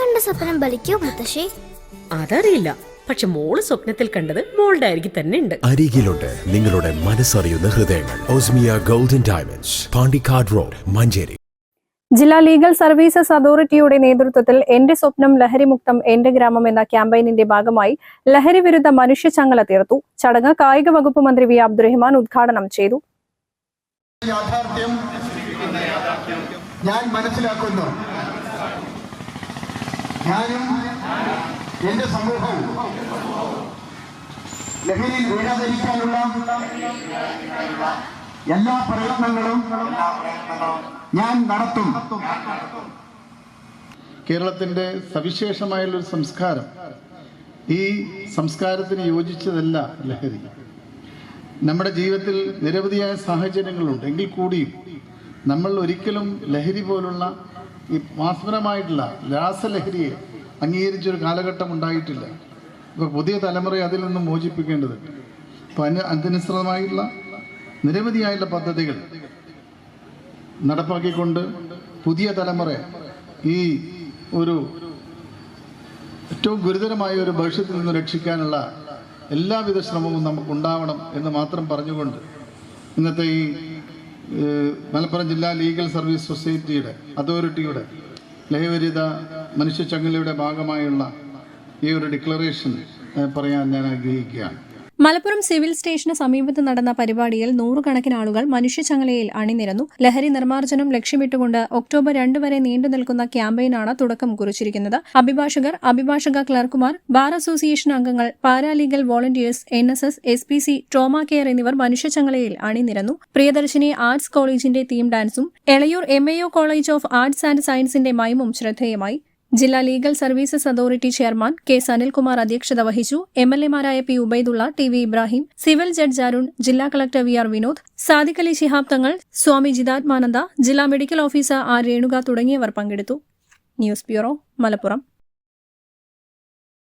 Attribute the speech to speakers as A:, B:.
A: കണ്ട സ്വപ്നം ബലിക്കോ മുത്തശ്ശി?
B: അതറിയില്ല. പക്ഷെ മോൾ സ്വപ്നത്തിൽ കണ്ടത് മോളുടെ അരികിൽ തന്നെ ഉണ്ട്.
C: അരികിലുണ്ട് നിങ്ങളുടെ മനസ്സറിയുന്ന ഹൃദയങ്ങൾ. Osmia golden diamonds Pandikkad road Manjeri.
D: ജില്ലാ ലീഗൽ സർവീസസ് അതോറിറ്റിയുടെ നേതൃത്വത്തിൽ എന്റെ സ്വപ്നം ലഹരിമുക്തം എന്റെ ഗ്രാമം എന്ന ക്യാമ്പയിനിന്റെ ഭാഗമായി ലഹരി വിരുദ്ധ മനുഷ്യ ചങ്ങല തീർത്തു. ചടങ്ങ് കായിക വകുപ്പ് മന്ത്രി വി അബ്ദുറഹ്മാൻ ഉദ്ഘാടനം ചെയ്തു.
E: ഞാൻ മനസ്സിലാക്കുന്നു. ഞാനും എന്റെ സമൂഹവും ലഹരിയിൽ വീഴാതിരിക്കാനുള്ള എല്ലാ പ്രയത്നങ്ങളും ഞാൻ നടത്തും.
F: കേരളത്തിന്റെ സവിശേഷമായുള്ളൊരു സംസ്കാരം ഈ സംസ്കാരത്തിന് യോജിച്ചതല്ല ലഹരി. നമ്മുടെ ജീവിതത്തിൽ നിരവധിയായ സാഹചര്യങ്ങളുണ്ട്. എങ്കിൽ കൂടിയും നമ്മൾ ഒരിക്കലും ലഹരി പോലുള്ള ഈ മാസ്മരമായിട്ടുള്ള രാസലഹരിയെ അംഗീകരിച്ചൊരു കാലഘട്ടം ഉണ്ടായിട്ടില്ല. ഇപ്പോൾ പുതിയ തലമുറയെ അതിൽ നിന്ന് മോചിപ്പിക്കേണ്ടതുണ്ട് അപ്പോൾ അതിന് അതിനനുസൃതമായിട്ടുള്ള നിരവധിയായിട്ടുള്ള പദ്ധതികൾ നടപ്പാക്കിക്കൊണ്ട് പുതിയ തലമുറ ഈ ഒരു ഏറ്റവും ഗുരുതരമായ ഒരു ഭവിഷ്യത്തിൽ നിന്ന് രക്ഷിക്കാനുള്ള എല്ലാവിധ ശ്രമവും നമുക്കുണ്ടാവണം എന്ന് മാത്രം പറഞ്ഞുകൊണ്ട് ഇന്നത്തെ ഈ മലപ്പുറം ജില്ലാ ലീഗൽ സർവീസ് സൊസൈറ്റിയുടെ അതോറിറ്റിയുടെ ലഹരിത മനുഷ്യച്ചങ്ങലയുടെ ഭാഗമായുള്ള ഈ ഒരു ഡിക്ലറേഷൻ പറയാൻ ഞാൻ ആഗ്രഹിക്കുകയാണ്.
D: മലപ്പുറം സിവിൽ സ്റ്റേഷന് സമീപത്ത് നടന്ന പരിപാടിയിൽ നൂറുകണക്കിന് ആളുകൾ മനുഷ്യചങ്ങലയിൽ അണിനിരന്നു. ലഹരി നിർമ്മാർജനം ലക്ഷ്യമിട്ടുകൊണ്ട് ഒക്ടോബർ രണ്ട് വരെ നീണ്ടു നിൽക്കുന്ന ക്യാമ്പയിനാണ് തുടക്കം കുറിച്ചിരിക്കുന്നത്. അഭിഭാഷകർ അഭിഭാഷക ക്ലർക്കുമാർ ബാർ അസോസിയേഷൻ അംഗങ്ങൾ paralegal volunteers N S S S P C trauma care എന്നിവർ മനുഷ്യചങ്ങലയിൽ അണിനിരന്നു. പ്രിയദർശിനി ആർട്സ് കോളേജിന്റെ തീം ഡാൻസും Elayur M college of arts and സയൻസിന്റെ മൈമും ശ്രദ്ധേയമായി. ജില്ലാ legal services authority chairman K Sanilkumar അധ്യക്ഷത വഹിച്ചു. M L എമാരായ P Ubaidulla T V Ibrahim civil judge Arun ജില്ലാ collector V R Vinod Sadiq Ali Shihab Thangal Swami Jithathmananda ജില്ലാ medical officer R Renuka തുടങ്ങിയവർ പങ്കെടുത്തു. News bureau Malappuram.